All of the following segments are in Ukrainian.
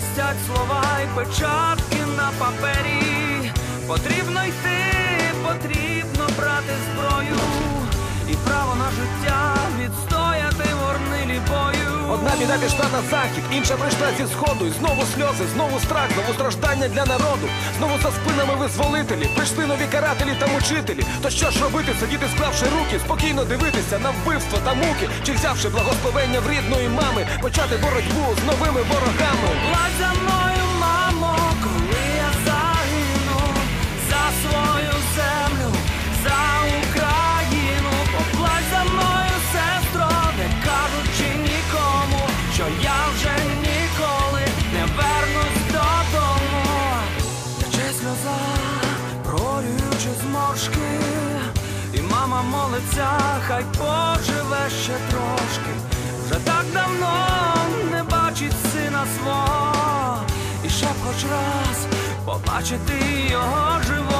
містять слова і печатки на папері. Потрібно йти, потрібно брати зброю і право на життя відстояти. Одна біда пішла на захід, інша прийшла зі сходу. І знову сльози, знову страх, знову страждання для народу. Знову за спинами визволителі. Прийшли нові карателі та мучителі. То що ж робити, сидіти, склавши руки, спокійно дивитися на вбивство та муки, чи взявши благословення в рідної мами, почати боротьбу з новими ворогами. Плать за мама молиться, хай поживе ще трошки. Вже так давно не бачить сина свого, і ще б хоч раз побачити його живого.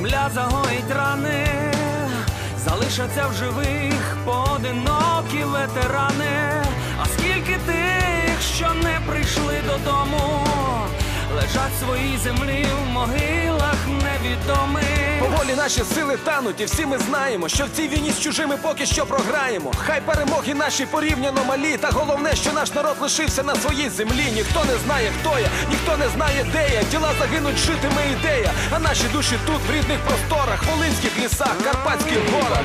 земля загоїть рани, залишаться в живих поодинокі ветерани. А скільки тих, що не прийшли додому, лежать свої землі в могилах невідомих. Поволі наші сили тануть, і всі ми знаємо, що в цій війні з чужими поки що програємо. Хай перемоги наші порівняно малі, та головне, що наш народ лишився на своїй землі. Ніхто не знає, хто я, ніхто не знає, де я. Тіла загинуть, житиме ідея. А наші душі тут, в рідних просторах, волинських лісах, карпатських горах.